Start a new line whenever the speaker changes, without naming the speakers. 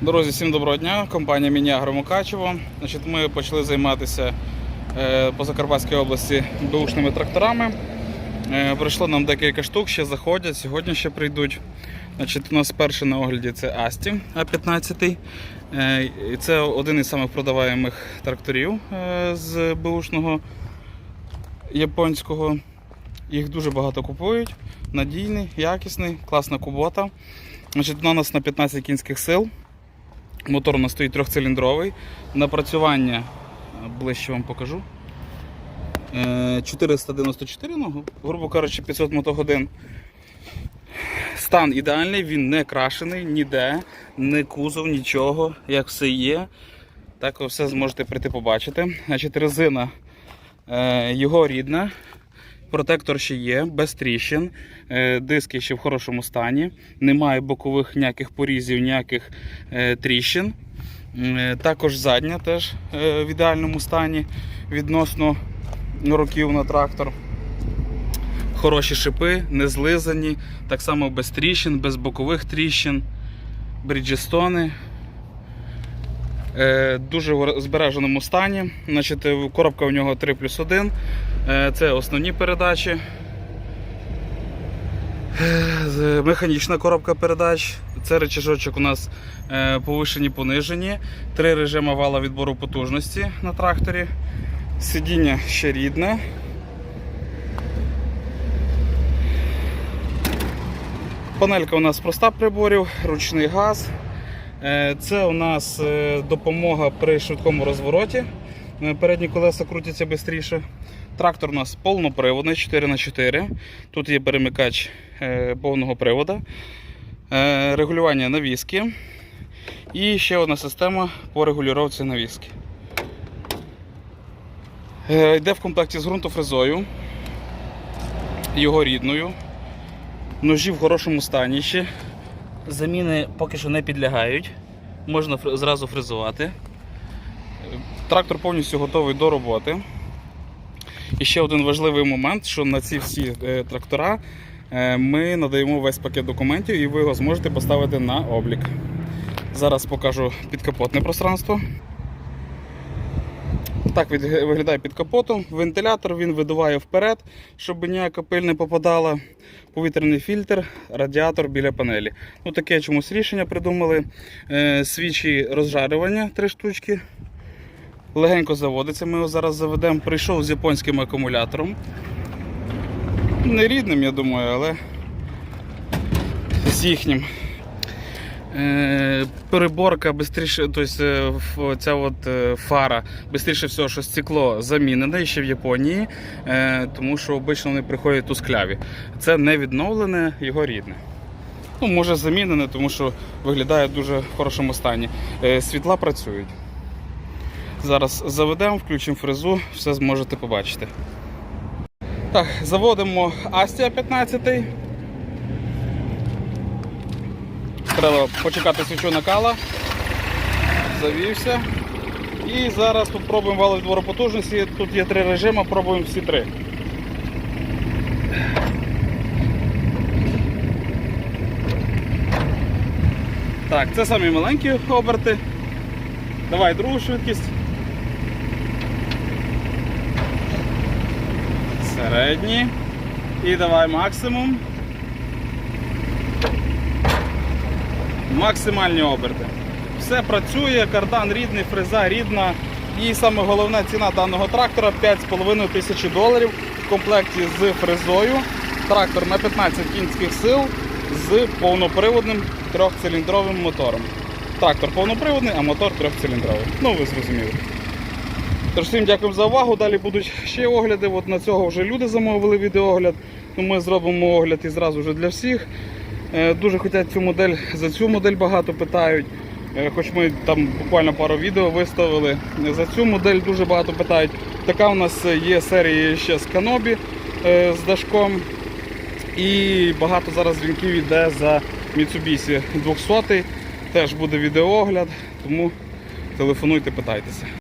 Друзі, всім доброго дня. Компанія Міні Мукачево. Значить, ми почали займатися е, по Закарпатській області бушними тракторами. Е, прийшло нам декілька штук, ще заходять, сьогодні ще прийдуть. Значить, у нас перший на огляді це Асті А15. Е, і це один із самих продаваємих тракторів з бушного японського. Їх дуже багато купують. Надійний, якісний, класна кубота. Значить, вона у нас на 15 кінських сил. Мотор у нас стоїть трьохциліндровий. Напрацювання е, ближче вам покажу. Е, 494, ну, грубо кажучи, 500 мотогодин. Стан ідеальний, він не крашений ніде, не кузов, нічого, як все є. Так ви все зможете прийти побачити. Значить, резина е, його рідна. Протектор ще є, без тріщин, е, диски ще в хорошому стані, немає бокових ніяких порізів, ніяких е, тріщин. Е, Також задня теж в ідеальному стані відносно років на трактор. Хороші шипи, не злизані, так само без тріщин, без бокових тріщин, бріджестони. Е, Дуже в збереженому стані. Значить, е, коробка у нього 3 плюс 1. Е, Це основні передачі. Механічна коробка передач. Це речажочок у нас повишені, понижені. Три режими вала відбору потужності на тракторі. Сидіння ще рідне. Панелька у нас проста приборів, ручний газ. Е, Це у нас е, допомога при швидкому розвороті. Е, Передні колеса крутяться швидше. Трактор у нас повноприводний 4х4. Тут є перемикач повного привода, регулювання навіски і ще одна система по регулювання навіски. Йде в комплекті з ґрунтофрезою, його рідною. Ножі в хорошому стані ще. Заміни поки що не підлягають. Можна зразу фрезувати. Трактор повністю готовий до роботи. І ще один важливий момент, що на ці всі е, трактора е, ми надаємо весь пакет документів і ви його зможете поставити на облік. Зараз покажу підкапотне пространство. Так виглядає під капотом. Вентилятор він видуває вперед, щоб ніяка пиль не попадала. Повітряний фільтр, радіатор біля панелі. Ну, таке чомусь рішення придумали. Е, свічі розжарювання три штучки. Легенько заводиться, ми його зараз заведемо. Прийшов з японським акумулятором. Не рідним, я думаю, але з їхнім. Е, переборка бистріше, тобто е, ця от е, фара, бистріше всього, що стекло замінене ще в Японії, тому що обично вони приходять тускляві. Це не відновлене, його рідне. Ну, може замінене, тому що виглядає в дуже хорошому стані. Світла працюють. Зараз заведемо, включимо фрезу, все зможете побачити. Так, заводимо Астія 15. Треба почекати свічу накала. Завівся. І зараз тут пробуємо вал відбору потужності. Тут є три режими, пробуємо всі три. Так, це самі маленькі оберти. Давай другу швидкість. Середні. І давай максимум. Максимальні оберти. Все працює, кардан рідний, фреза рідна. І саме головна ціна даного трактора 5,5 тисячі доларів в комплекті з фрезою. Трактор на 15 кінських сил з повноприводним трьохциліндровим мотором. Трактор повноприводний, а мотор трьохциліндровий. Ну ви зрозуміли. Тож всім дякую за увагу. Далі будуть ще огляди. От на цього вже люди замовили відеоогляд. Ну, Ми зробимо огляд і зразу вже для всіх. Е, Дуже хочуть цю модель, за цю модель багато питають. Е, Хоч ми там буквально пару відео виставили. За цю модель дуже багато питають. Така у нас є серія ще з Канобі е, з дашком. І багато зараз дзвінків йде за Mitsubishi 200. Теж буде відеоогляд, тому телефонуйте, питайтеся.